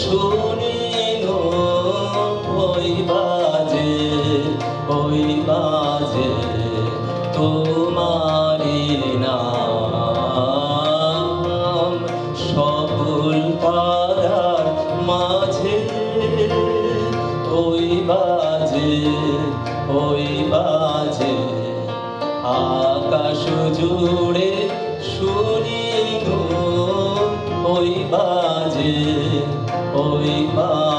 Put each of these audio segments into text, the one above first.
শুনিল, ওই বাজে ওই বাজে তোমারি নাম সকল পাড়ার মাঝে, ওই বাজে ওই বাজে, আকাশ জুড়ে শুনি ওই বাজে ওই বাজে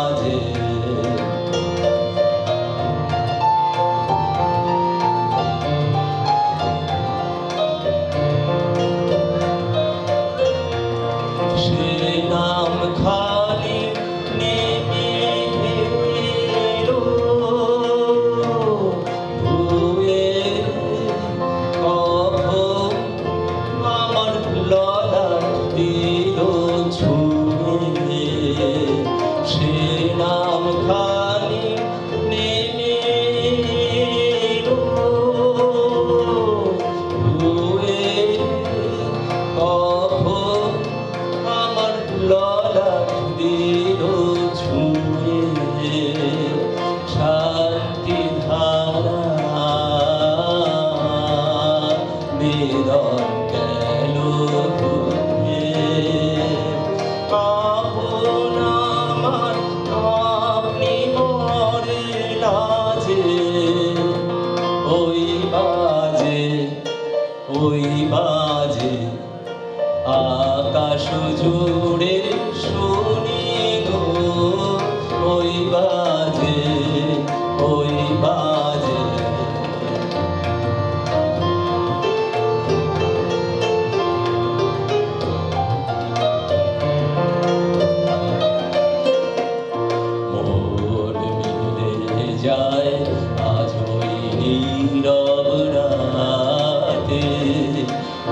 ওই বাজে আকাশ জুড়ে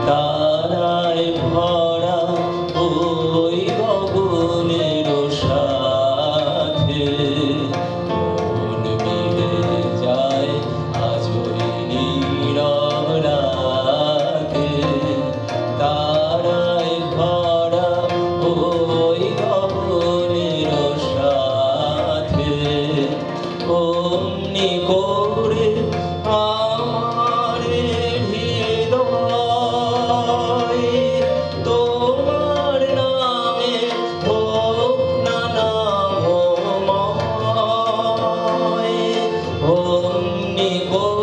তারায় ভরা ওই গগনের সাথে। মন মিলে যায় আজ ওই নীরব রাতে। তারায় ভরা ওই গগনের সাথে। অমনি করে অমনি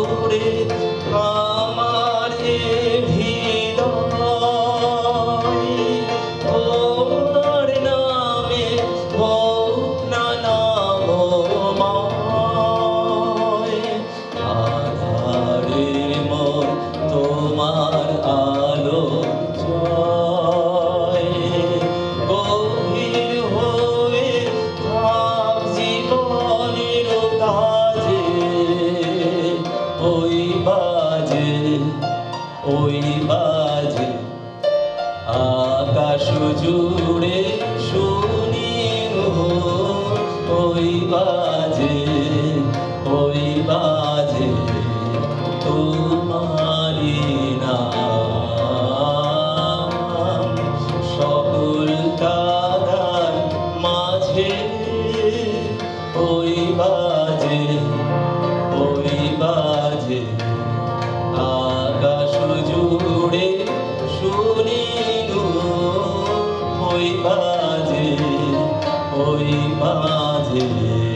বাজে ওই বাজে আকাশ জুড়ে ওই বাঁধে